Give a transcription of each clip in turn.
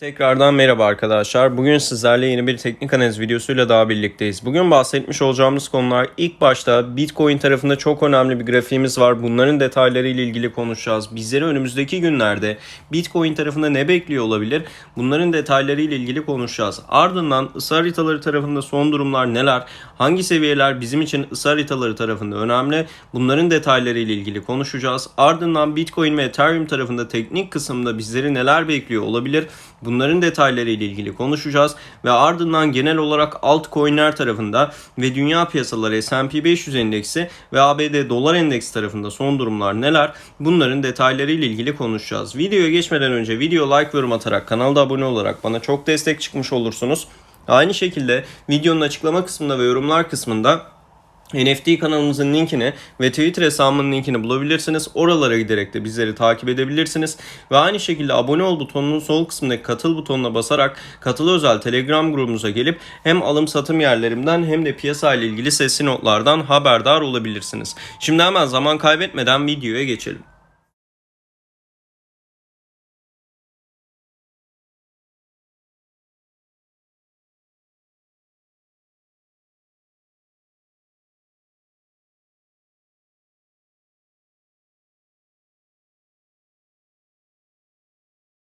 Tekrardan merhaba arkadaşlar. Bugün sizlerle yeni bir teknik analiz videosuyla daha birlikteyiz. Bugün bahsetmiş olacağımız konular ilk başta Bitcoin tarafında çok önemli bir grafiğimiz var. Bunların detayları ile ilgili konuşacağız. Bizleri önümüzdeki günlerde Bitcoin tarafında ne bekliyor olabilir? Bunların detayları ile ilgili konuşacağız. Ardından ısı haritaları tarafında son durumlar neler? Hangi seviyeler bizim için ısı haritaları tarafında önemli? Bunların detayları ile ilgili konuşacağız. Ardından Bitcoin ve Ethereum tarafında teknik kısımda bizleri neler bekliyor olabilir? Bunların detayları ile ilgili konuşacağız ve ardından genel olarak altcoin'ler tarafında ve dünya piyasaları S&P 500 endeksi ve ABD dolar endeksi tarafında son durumlar neler? Bunların detayları ile ilgili konuşacağız. Videoya geçmeden önce video like yorum atarak kanalda abone olarak bana çok destek çıkmış olursunuz. Aynı şekilde videonun açıklama kısmında ve yorumlar kısmında NFT kanalımızın linkini ve Twitter hesabımın linkini bulabilirsiniz. Oralara giderek de bizleri takip edebilirsiniz. Ve aynı şekilde abone ol butonunun sol kısmındaki katıl butonuna basarak katıl özel Telegram grubumuza gelip hem alım satım yerlerimden hem de piyasa ile ilgili sesli notlardan haberdar olabilirsiniz. Şimdi hemen zaman kaybetmeden videoya geçelim.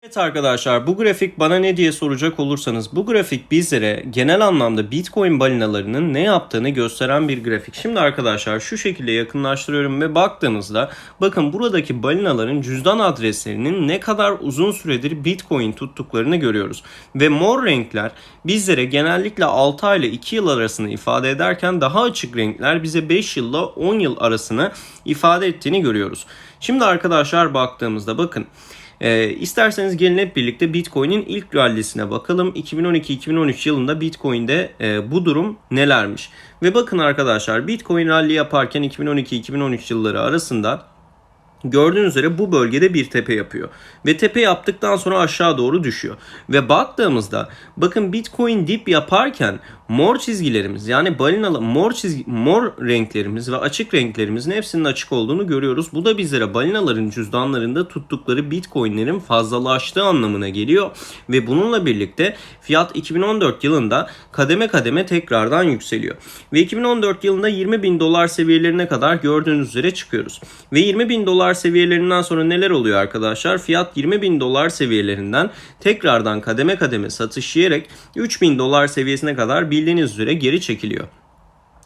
Evet arkadaşlar bu grafik bana ne diye soracak olursanız bu grafik bizlere genel anlamda Bitcoin balinalarının ne yaptığını gösteren bir grafik. Şimdi arkadaşlar şu şekilde yakınlaştırıyorum ve baktığımızda bakın buradaki balinaların cüzdan adreslerinin ne kadar uzun süredir Bitcoin tuttuklarını görüyoruz. Ve mor renkler bizlere genellikle 6 ay ile 2 yıl arasını ifade ederken daha açık renkler bize 5 yılla 10 yıl arasını ifade ettiğini görüyoruz. Şimdi arkadaşlar baktığımızda bakın e, isterseniz gelin hep birlikte Bitcoin'in ilk rallisine bakalım. 2012-2013 yılında Bitcoin'de e, bu durum nelermiş? Ve bakın arkadaşlar Bitcoin rally yaparken 2012-2013 yılları arasında Gördüğünüz üzere bu bölgede bir tepe yapıyor. Ve tepe yaptıktan sonra aşağı doğru düşüyor. Ve baktığımızda bakın Bitcoin dip yaparken mor çizgilerimiz yani balinalı mor çizgi mor renklerimiz ve açık renklerimizin hepsinin açık olduğunu görüyoruz. Bu da bizlere balinaların cüzdanlarında tuttukları Bitcoin'lerin fazlalaştığı anlamına geliyor. Ve bununla birlikte fiyat 2014 yılında kademe kademe tekrardan yükseliyor. Ve 2014 yılında 20 bin dolar seviyelerine kadar gördüğünüz üzere çıkıyoruz. Ve 20 bin dolar seviyelerinden sonra neler oluyor arkadaşlar? Fiyat 20 bin dolar seviyelerinden tekrardan kademe kademe satış yiyerek 3 bin dolar seviyesine kadar bildiğiniz üzere geri çekiliyor.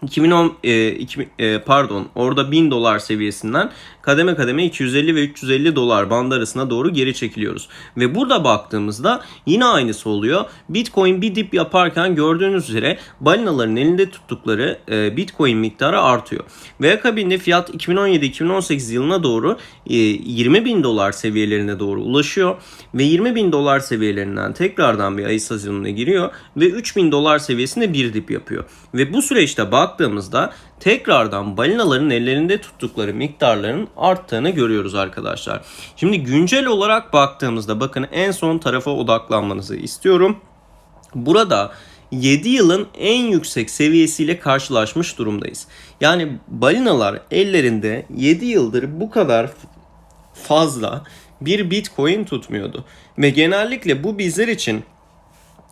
2010 e, 2000, e, pardon orada 1000 dolar seviyesinden kademe kademe 250 ve 350 dolar bandı arasına doğru geri çekiliyoruz. Ve burada baktığımızda yine aynısı oluyor. Bitcoin bir dip yaparken gördüğünüz üzere balinaların elinde tuttukları e, Bitcoin miktarı artıyor. Ve akabinde fiyat 2017-2018 yılına doğru e, 20 bin dolar seviyelerine doğru ulaşıyor. Ve 20 bin dolar seviyelerinden tekrardan bir ayı sezonuna giriyor. Ve 3 bin dolar seviyesinde bir dip yapıyor. Ve bu süreçte baktığımızda tekrardan balinaların ellerinde tuttukları miktarların arttığını görüyoruz arkadaşlar. Şimdi güncel olarak baktığımızda bakın en son tarafa odaklanmanızı istiyorum. Burada 7 yılın en yüksek seviyesiyle karşılaşmış durumdayız. Yani balinalar ellerinde 7 yıldır bu kadar fazla bir bitcoin tutmuyordu. Ve genellikle bu bizler için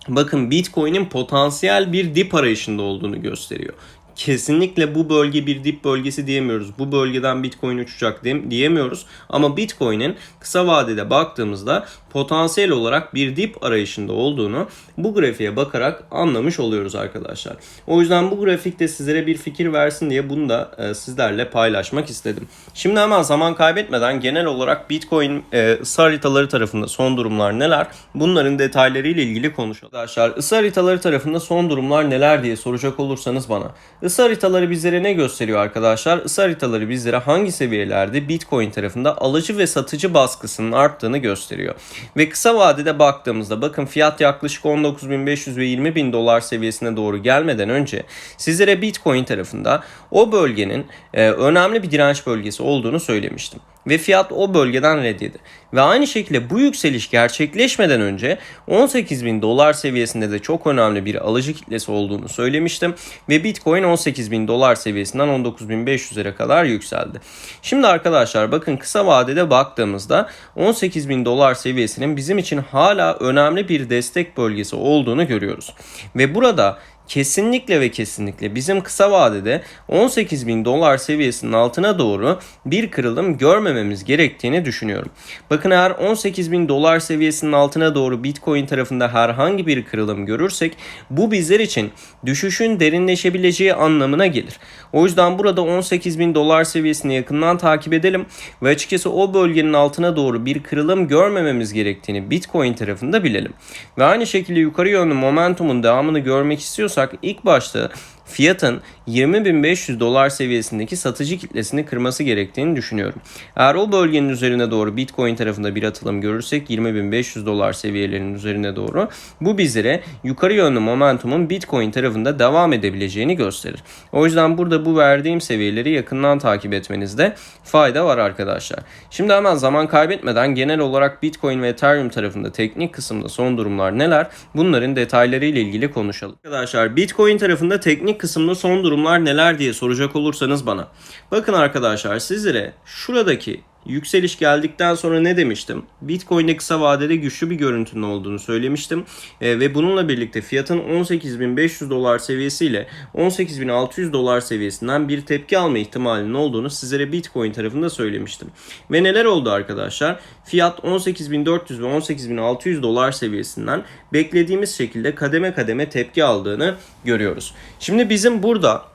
bakın Bitcoin'in potansiyel bir dip arayışında olduğunu gösteriyor kesinlikle bu bölge bir dip bölgesi diyemiyoruz. Bu bölgeden Bitcoin uçacak diyemiyoruz. Ama Bitcoin'in kısa vadede baktığımızda potansiyel olarak bir dip arayışında olduğunu bu grafiğe bakarak anlamış oluyoruz arkadaşlar. O yüzden bu grafikte sizlere bir fikir versin diye bunu da e, sizlerle paylaşmak istedim. Şimdi hemen zaman kaybetmeden genel olarak Bitcoin e, ısı haritaları tarafında son durumlar neler? Bunların detaylarıyla ilgili konuşalım. Arkadaşlar ısı haritaları tarafında son durumlar neler diye soracak olursanız bana. Isı haritaları bizlere ne gösteriyor arkadaşlar? Isı haritaları bizlere hangi seviyelerde Bitcoin tarafında alıcı ve satıcı baskısının arttığını gösteriyor. Ve kısa vadede baktığımızda bakın fiyat yaklaşık 19.500 ve 20.000 dolar seviyesine doğru gelmeden önce sizlere Bitcoin tarafında o bölgenin e, önemli bir direnç bölgesi olduğunu söylemiştim. Ve fiyat o bölgeden red yedi. Ve aynı şekilde bu yükseliş gerçekleşmeden önce 18 bin dolar seviyesinde de çok önemli bir alıcı kitlesi olduğunu söylemiştim. Ve Bitcoin 18 bin dolar seviyesinden 19.500'lere kadar yükseldi. Şimdi arkadaşlar bakın kısa vadede baktığımızda 18 bin dolar seviyesinin bizim için hala önemli bir destek bölgesi olduğunu görüyoruz. Ve burada kesinlikle ve kesinlikle bizim kısa vadede 18 bin dolar seviyesinin altına doğru bir kırılım görmememiz gerektiğini düşünüyorum. Bakın eğer 18 bin dolar seviyesinin altına doğru Bitcoin tarafında herhangi bir kırılım görürsek bu bizler için düşüşün derinleşebileceği anlamına gelir. O yüzden burada 18 bin dolar seviyesini yakından takip edelim ve açıkçası o bölgenin altına doğru bir kırılım görmememiz gerektiğini Bitcoin tarafında bilelim. Ve aynı şekilde yukarı yönlü momentumun devamını görmek istiyorsak ilk başta fiyatın 20.500 dolar seviyesindeki satıcı kitlesini kırması gerektiğini düşünüyorum. Eğer o bölgenin üzerine doğru Bitcoin tarafında bir atılım görürsek 20.500 dolar seviyelerinin üzerine doğru bu bizlere yukarı yönlü momentumun Bitcoin tarafında devam edebileceğini gösterir. O yüzden burada bu verdiğim seviyeleri yakından takip etmenizde fayda var arkadaşlar. Şimdi hemen zaman kaybetmeden genel olarak Bitcoin ve Ethereum tarafında teknik kısımda son durumlar neler? Bunların detayları ile ilgili konuşalım. Arkadaşlar Bitcoin tarafında teknik kısımda son durumlar neler diye soracak olursanız bana. Bakın arkadaşlar sizlere şuradaki yükseliş geldikten sonra ne demiştim? Bitcoin'de kısa vadede güçlü bir görüntünün olduğunu söylemiştim. E, ve bununla birlikte fiyatın 18.500 dolar seviyesiyle 18.600 dolar seviyesinden bir tepki alma ihtimalinin olduğunu sizlere Bitcoin tarafında söylemiştim. Ve neler oldu arkadaşlar? Fiyat 18.400 ve 18.600 dolar seviyesinden beklediğimiz şekilde kademe kademe tepki aldığını görüyoruz. Şimdi bizim burada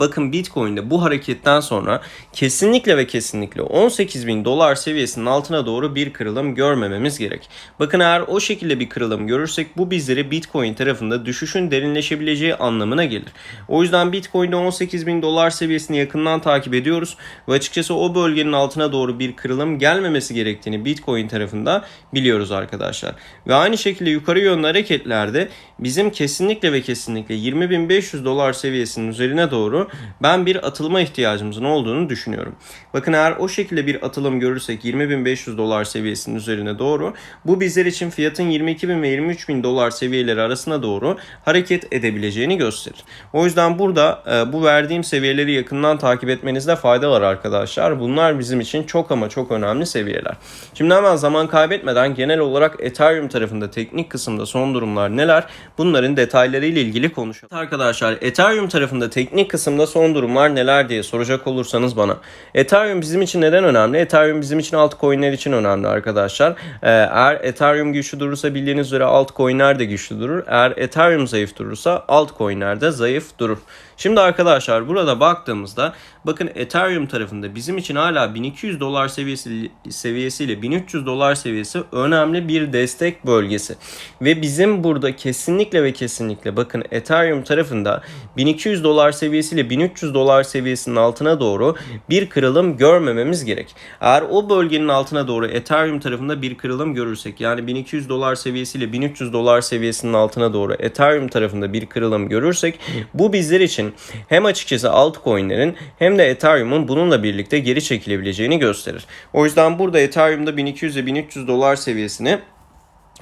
bakın Bitcoin'de bu hareketten sonra kesinlikle ve kesinlikle 18 bin dolar seviyesinin altına doğru bir kırılım görmememiz gerek. Bakın eğer o şekilde bir kırılım görürsek bu bizleri Bitcoin tarafında düşüşün derinleşebileceği anlamına gelir. O yüzden Bitcoin'de 18 bin dolar seviyesini yakından takip ediyoruz ve açıkçası o bölgenin altına doğru bir kırılım gelmemesi gerektiğini Bitcoin tarafında biliyoruz arkadaşlar. Ve aynı şekilde yukarı yönlü hareketlerde bizim kesinlikle ve kesinlikle 20.500 dolar seviyesinin üzerine doğru ben bir atılma ihtiyacımızın olduğunu düşünüyorum. Bakın eğer o şekilde bir atılım görürsek 20.500 dolar seviyesinin üzerine doğru bu bizler için fiyatın 22.000 ve 23.000 dolar seviyeleri arasına doğru hareket edebileceğini gösterir. O yüzden burada e, bu verdiğim seviyeleri yakından takip etmenizde fayda var arkadaşlar. Bunlar bizim için çok ama çok önemli seviyeler. Şimdi hemen zaman kaybetmeden genel olarak Ethereum tarafında teknik kısımda son durumlar neler? Bunların detaylarıyla ilgili konuşalım. Arkadaşlar Ethereum tarafında teknik kısımda son durumlar neler diye soracak olursanız bana. Ethereum bizim için neden önemli? Ethereum bizim için altcoin'ler için önemli arkadaşlar. Ee, eğer Ethereum güçlü durursa bildiğiniz üzere altcoin'ler de güçlü durur. Eğer Ethereum zayıf durursa altcoin'ler de zayıf durur. Şimdi arkadaşlar burada baktığımızda bakın Ethereum tarafında bizim için hala 1200 dolar seviyesi seviyesiyle 1300 dolar seviyesi önemli bir destek bölgesi. Ve bizim burada kesinlikle ve kesinlikle bakın Ethereum tarafında 1200 dolar seviyesiyle 1300 dolar seviyesinin altına doğru bir kırılım görmememiz gerek. Eğer o bölgenin altına doğru Ethereum tarafında bir kırılım görürsek yani 1200 dolar seviyesiyle 1300 dolar seviyesinin altına doğru Ethereum tarafında bir kırılım görürsek bu bizler için hem açıkçası altcoin'lerin hem de Ethereum'un bununla birlikte geri çekilebileceğini gösterir. O yüzden burada Ethereum'da 1200 ve 1300 dolar seviyesini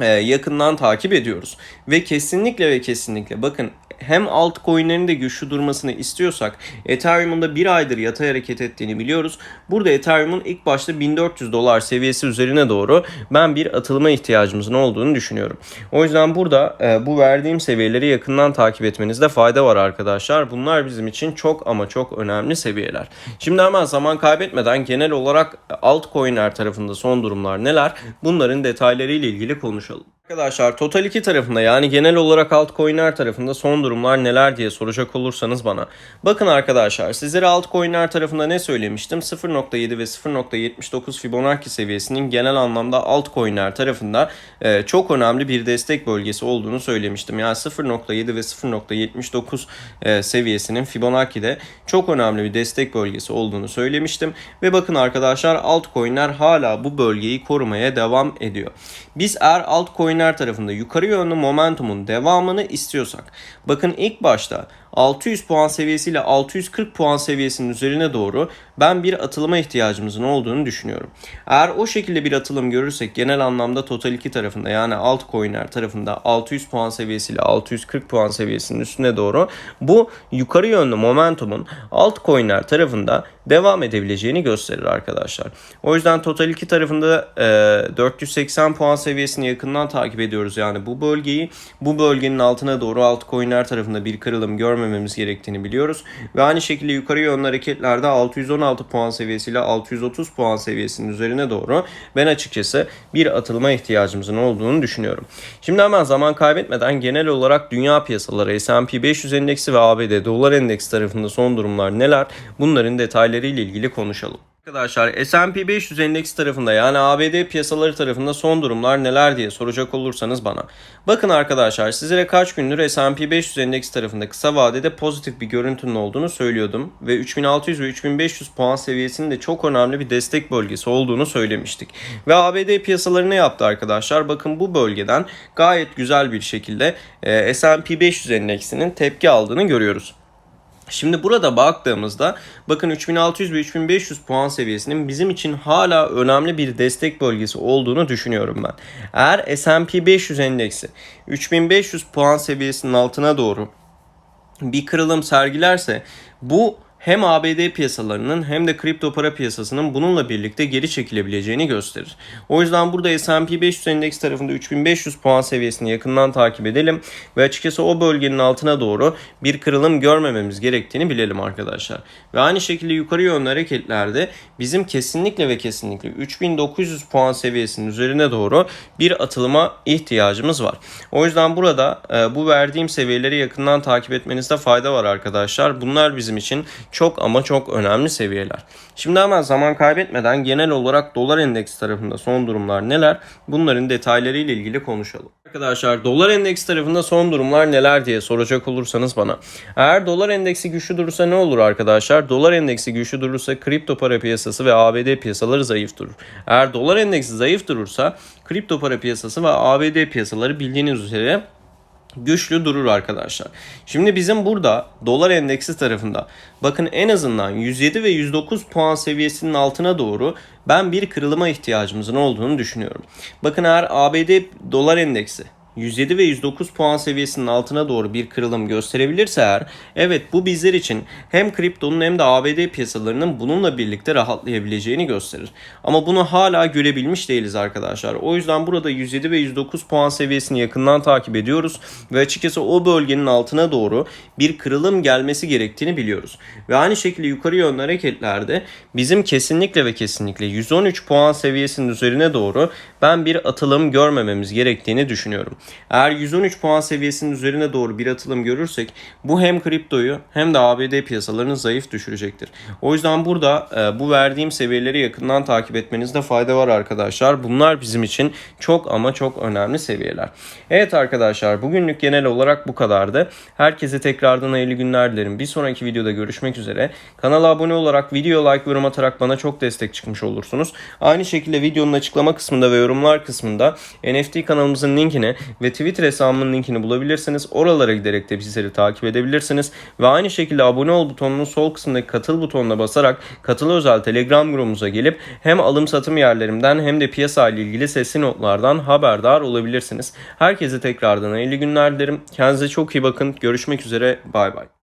yakından takip ediyoruz. Ve kesinlikle ve kesinlikle bakın hem altcoin'lerin de güçlü durmasını istiyorsak Ethereum'un da bir aydır yatay hareket ettiğini biliyoruz. Burada Ethereum'un ilk başta 1400 dolar seviyesi üzerine doğru ben bir atılma ihtiyacımızın olduğunu düşünüyorum. O yüzden burada e, bu verdiğim seviyeleri yakından takip etmenizde fayda var arkadaşlar. Bunlar bizim için çok ama çok önemli seviyeler. Şimdi hemen zaman kaybetmeden genel olarak altcoin'ler tarafında son durumlar neler? Bunların detayları ile ilgili konuşalım. Arkadaşlar Total 2 tarafında yani genel olarak altcoin'ler tarafında son durumlar neler diye soracak olursanız bana. Bakın arkadaşlar sizlere altcoin'ler tarafında ne söylemiştim? 0.7 ve 0.79 Fibonacci seviyesinin genel anlamda altcoin'ler tarafında e, çok önemli bir destek bölgesi olduğunu söylemiştim. Yani 0.7 ve 0.79 e, seviyesinin Fibonacci'de çok önemli bir destek bölgesi olduğunu söylemiştim. Ve bakın arkadaşlar altcoin'ler hala bu bölgeyi korumaya devam ediyor. Biz eğer altcoin coinler tarafında yukarı yönlü momentumun devamını istiyorsak bakın ilk başta 600 puan seviyesiyle 640 puan seviyesinin üzerine doğru ben bir atılıma ihtiyacımızın olduğunu düşünüyorum. Eğer o şekilde bir atılım görürsek genel anlamda Total 2 tarafında yani altcoin'ler tarafında 600 puan seviyesiyle 640 puan seviyesinin üstüne doğru bu yukarı yönlü momentumun altcoin'ler tarafında devam edebileceğini gösterir arkadaşlar. O yüzden Total 2 tarafında e, 480 puan seviyesini yakından takip ediyoruz. Yani bu bölgeyi bu bölgenin altına doğru altcoin'ler tarafında bir kırılım görmememiz gerektiğini biliyoruz. Ve aynı şekilde yukarı yönlü hareketlerde 616 puan seviyesiyle 630 puan seviyesinin üzerine doğru ben açıkçası bir atılma ihtiyacımızın olduğunu düşünüyorum. Şimdi hemen zaman kaybetmeden genel olarak dünya piyasaları S&P 500 endeksi ve ABD dolar endeksi tarafında son durumlar neler? Bunların detayları ile ilgili konuşalım. Arkadaşlar S&P 500 endeksi tarafında yani ABD piyasaları tarafında son durumlar neler diye soracak olursanız bana. Bakın arkadaşlar sizlere kaç gündür S&P 500 endeksi tarafında kısa vadede pozitif bir görüntünün olduğunu söylüyordum. Ve 3600 ve 3500 puan seviyesinin de çok önemli bir destek bölgesi olduğunu söylemiştik. Ve ABD piyasaları ne yaptı arkadaşlar? Bakın bu bölgeden gayet güzel bir şekilde S&P 500 endeksinin tepki aldığını görüyoruz. Şimdi burada baktığımızda bakın 3600 ve 3500 puan seviyesinin bizim için hala önemli bir destek bölgesi olduğunu düşünüyorum ben. Eğer S&P 500 endeksi 3500 puan seviyesinin altına doğru bir kırılım sergilerse bu hem ABD piyasalarının hem de kripto para piyasasının bununla birlikte geri çekilebileceğini gösterir. O yüzden burada S&P 500 endeks tarafında 3500 puan seviyesini yakından takip edelim ve açıkçası o bölgenin altına doğru bir kırılım görmememiz gerektiğini bilelim arkadaşlar. Ve aynı şekilde yukarı yönlü hareketlerde bizim kesinlikle ve kesinlikle 3900 puan seviyesinin üzerine doğru bir atılıma ihtiyacımız var. O yüzden burada e, bu verdiğim seviyeleri yakından takip etmenizde fayda var arkadaşlar. Bunlar bizim için çok ama çok önemli seviyeler. Şimdi hemen zaman kaybetmeden genel olarak dolar endeksi tarafında son durumlar neler? Bunların detaylarıyla ilgili konuşalım. Arkadaşlar dolar endeksi tarafında son durumlar neler diye soracak olursanız bana. Eğer dolar endeksi güçlü durursa ne olur arkadaşlar? Dolar endeksi güçlü durursa kripto para piyasası ve ABD piyasaları zayıf durur. Eğer dolar endeksi zayıf durursa kripto para piyasası ve ABD piyasaları bildiğiniz üzere güçlü durur arkadaşlar. Şimdi bizim burada dolar endeksi tarafında bakın en azından 107 ve 109 puan seviyesinin altına doğru ben bir kırılıma ihtiyacımızın olduğunu düşünüyorum. Bakın eğer ABD dolar endeksi 107 ve 109 puan seviyesinin altına doğru bir kırılım gösterebilirse eğer evet bu bizler için hem kriptonun hem de ABD piyasalarının bununla birlikte rahatlayabileceğini gösterir. Ama bunu hala görebilmiş değiliz arkadaşlar. O yüzden burada 107 ve 109 puan seviyesini yakından takip ediyoruz ve açıkçası o bölgenin altına doğru bir kırılım gelmesi gerektiğini biliyoruz. Ve aynı şekilde yukarı yönlü hareketlerde bizim kesinlikle ve kesinlikle 113 puan seviyesinin üzerine doğru ben bir atılım görmememiz gerektiğini düşünüyorum. Eğer 113 puan seviyesinin üzerine doğru bir atılım görürsek bu hem kriptoyu hem de ABD piyasalarını zayıf düşürecektir. O yüzden burada e, bu verdiğim seviyeleri yakından takip etmenizde fayda var arkadaşlar. Bunlar bizim için çok ama çok önemli seviyeler. Evet arkadaşlar bugünlük genel olarak bu kadardı. Herkese tekrardan hayırlı günler dilerim. Bir sonraki videoda görüşmek üzere. Kanala abone olarak video like yorum atarak bana çok destek çıkmış olursunuz. Aynı şekilde videonun açıklama kısmında ve yorumlar kısmında NFT kanalımızın linkini ve Twitter hesabımın linkini bulabilirsiniz. Oralara giderek de bizleri takip edebilirsiniz. Ve aynı şekilde abone ol butonunun sol kısmındaki katıl butonuna basarak katıl özel Telegram grubumuza gelip hem alım satım yerlerimden hem de piyasa ile ilgili sesli notlardan haberdar olabilirsiniz. Herkese tekrardan hayırlı günler dilerim. Kendinize çok iyi bakın. Görüşmek üzere. Bay bay.